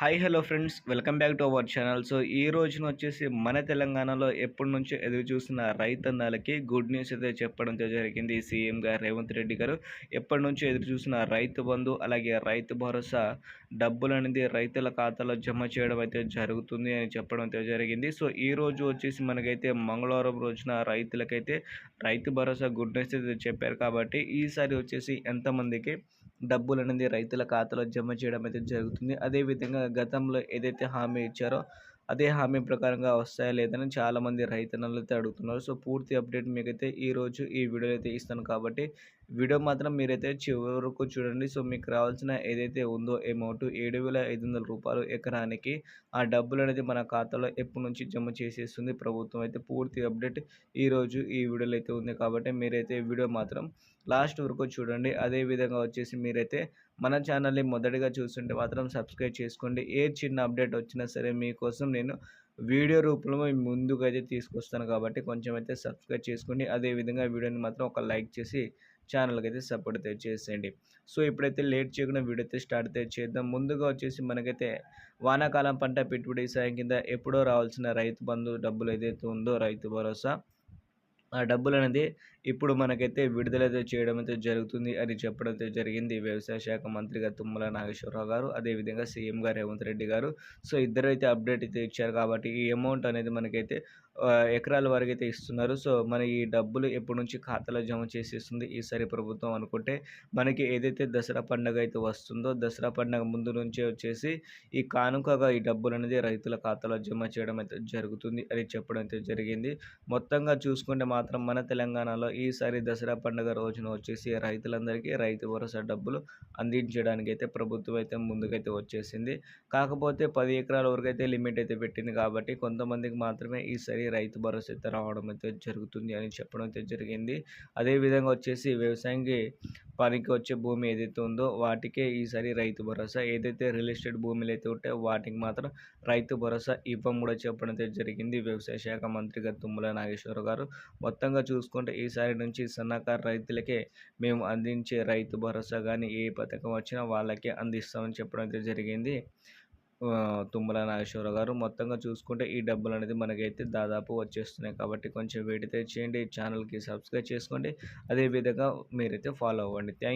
Hi hello friends welcome back to our channel so ఈ రోజున వచ్చేసి మన తెలంగాణలో ఎప్పటి నుంచో ఎదురు చూసిన రైతన్నలకి గుడ్ న్యూస్ అయితే చెప్పడం జరిగింది. సీఎం గారు రేవంత్ రెడ్డి గారు ఎప్పటి నుంచో ఎదురు చూసిన రైతు బంధు అలాగే రైతు భరోసా డబ్బులు అనేది రైతుల ఖాతాలో జమ చేయడం అయితే జరుగుతుంది అని చెప్పడం అయితే జరిగింది. సో ఈ రోజు వచ్చేసి మనకైతే మంగళవారం రోజున రైతులకైతే రైతు భరోసా గుడ్ న్యూస్ అయితే చెప్పారు. కాబట్టి ఈసారి వచ్చేసి ఎంతమందికి డబ్బులు అనేది రైతుల ఖాతాలో జమ చేయడం అయితే జరుగుతుంది. అదేవిధంగా గతంలో ఏదైతే హామీ ఇచ్చారో అదే హామీ ప్రకారంగా వస్తాయా లేదని చాలామంది రైతన్నలు అయితే అడుగుతున్నారు. సో పూర్తి అప్డేట్ మీకైతే ఈరోజు ఈ వీడియోలో అయితే ఇస్తాను. కాబట్టి వీడియో మాత్రం మీరైతే చివరి వరకు చూడండి. సో మీకు రావాల్సిన ఏదైతే ఉందో అమౌంట్ ఏడు వేల ఐదు వందల రూపాయలు ఎకరానికి ఆ డబ్బులు అనేది మన ఖాతాలో ఎప్పటి నుంచి జమ చేసేస్తుంది. ప్రభుత్వం అయితే పూర్తి అప్డేట్ ఈరోజు ఈ వీడియోలో అయితే ఉంది. కాబట్టి మీరైతే వీడియో మాత్రం లాస్ట్ వరకు చూడండి. అదేవిధంగా వచ్చేసి మీరైతే మన ఛానల్ని మొదటిగా చూస్తుంటే మాత్రం సబ్స్క్రైబ్ చేసుకోండి. ఏ చిన్న అప్డేట్ వచ్చినా సరే మీకోసం నేను వీడియో రూపంలో ముందుగా అయితే తీసుకొస్తాను. కాబట్టి కొంచెం అయితే సబ్స్క్రైబ్ చేసుకోండి. అదేవిధంగా వీడియోని మాత్రం ఒక లైక్ చేసి ఛానల్కి అయితే సపోర్ట్ అయితే చేసేయండి. సో ఇప్పుడైతే లేట్ చేయకుండా వీడియో అయితే స్టార్ట్ అయితే చేద్దాం. ముందుగా వచ్చేసి మనకైతే వానాకాలం పంట పెట్టుబడి సాయం కింద ఎప్పుడో రావాల్సిన రైతు బంధు డబ్బులు ఏదైతే ఉందో రైతు భరోసా ఆ డబ్బులు అనేది ఇప్పుడు మనకైతే విడుదలైతే చేయడం అయితే జరుగుతుంది అని చెప్పడం అయితే జరిగింది. వ్యవసాయ శాఖ మంత్రిగా తుమ్మల నాగేశ్వరరావు గారు అదేవిధంగా సీఎం గారు రేవంత్ రెడ్డి గారు. సో ఇద్దరు అయితే అప్డేట్ అయితే ఇచ్చారు కాబట్టి ఈ అమౌంట్ అనేది మనకైతే ఎకరాల వరకు అయితే ఇస్తున్నారు. సో మన ఈ డబ్బులు ఎప్పటి నుంచి ఖాతాలో జమ చేసేస్తుంది? ఈసారి ప్రభుత్వం అనుకుంటే మనకి ఏదైతే దసరా పండుగ అయితే వస్తుందో దసరా పండుగ ముందు నుంచే వచ్చేసి ఈ కానుకగా ఈ డబ్బులు అనేది రైతుల ఖాతాలో జమ చేయడం అయితే జరుగుతుంది. అని చెప్పడం అయితే జరిగింది. మొత్తంగా చూసుకుంటే మాత్రం మన తెలంగాణలో ఈసారి దసరా పండుగ రోజున వచ్చేసి రైతులందరికీ రైతు భరోసా డబ్బులు అందించడానికి అయితే ప్రభుత్వం అయితే ముందుకైతే వచ్చేసింది. కాకపోతే పది ఎకరాల వరకు అయితే లిమిట్ అయితే పెట్టింది కాబట్టి కొంతమందికి మాత్రమే ఈసారి రైతు భరోసా అయితే రావడం అయితే జరుగుతుంది అని చెప్పడం అయితే జరిగింది. అదేవిధంగా వచ్చేసి వ్యవసాయంకి పనికి వచ్చే భూమి ఏదైతే ఉందో వాటికే ఈసారి రైతు భరోసా ఏదైతే రియల్ ఎస్టేట్ భూములు అయితే ఉంటాయో వాటికి మాత్రం రైతు భరోసా ఇవ్వం కూడా చెప్పడం అయితే జరిగింది. వ్యవసాయ శాఖ మంత్రిగా తుమ్మల నాగేశ్వర గారు. మొత్తంగా చూసుకుంటే ఈసారి నుంచి సన్నకారు రైతులకే మేము అందించే రైతు భరోసా కానీ ఏ పథకం వచ్చినా వాళ్ళకే అందిస్తామని చెప్పడం అయితే జరిగింది. తుమ్మల నాగేశ్వర గారు మొత్తంగా చూసుకుంటే ఈ డబ్బులు అనేది మనకైతే దాదాపు వచ్చేస్తున్నాయి కాబట్టి కొంచెం వెయిట్ అయితే చేయండి. ఛానల్కి సబ్స్క్రైబ్ చేసుకోండి. అదేవిధంగా మీరైతే ఫాలో అవ్వండి. థ్యాంక్